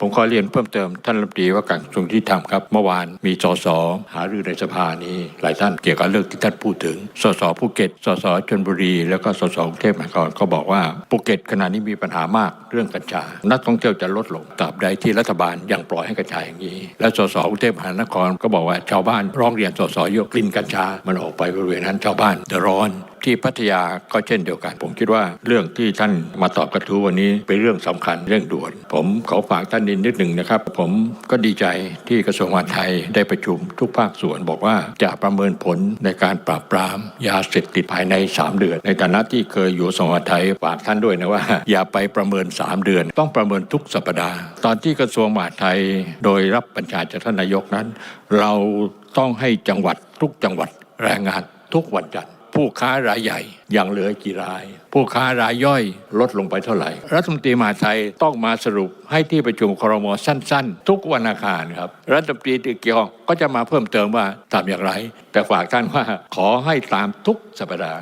ผมขอเรียนเพิ่มเติมท่านรัฐมนตรีว่าการกระทรวงยุติธรรมครับ เมื่อวานมีสสหารือในสภานี้ หลายท่านเกี่ยวกับเรื่องที่ท่านพูดถึงสสภูเก็ตสสชลบุรี แล้วก็สสกรุงเทพมหานครก็บอกว่าภูเก็ตขณะนี้มีปัญหามากเรื่องกัญชา นักท่องเที่ยวจะลดลงตราบใดที่รัฐบาลยังปล่อยให้กัญชาอย่างนี้ และสสกรุงเทพมหานครก็บอกว่าชาวบ้านร้องเรียนสสเยอะกลิ่นกัญชา มันออกไปบริเวณนั้นชาวบ้านเดือดร้อน ที่พัทยาก็เช่นเดียวกัน ผมคิดว่าเรื่องที่ท่านมาตอบกระทู้วันนี้เป็นเรื่องสำคัญเรื่องด่วน ผมขอฝากท่านนิดนิดหนึ่งนะครับ ผมก็ดีใจที่กระทรวงมหาดไทยได้ประชุมทุกภาคส่วนบอกว่าจะประเมินผลในการปราบปราม ยาเสพติดภายใน 3 เดือน ในฐานะที่เคยอยู่กระทรวงมหาดไทยฝากท่านด้วยนะว่า อย่าไปประเมิน 3 เดือน ต้องประเมินทุกสัปดาห์ ตอนที่กระทรวงมหาดไทยโดยรับบัญชาจากท่านนายกนั้น เราต้องให้จังหวัดทุกจังหวัดแรงงานทุกวันจันทร์ ผู้ค้ารายใหญ่ยังเหลือกี่ราย ผู้ค้ารายย่อยลดลงไปเท่าไหร่ รัฐมนตรีมหาไทยต้องมาสรุปให้ที่ประชุมครมสั้น ๆ ทุกวันอังคารครับ รัฐมนตรีที่เกี่ยวก็จะมาเพิ่มเติมว่าทำอย่างไร แต่ฝากท่านว่าขอให้ตามทุกสัปดาห์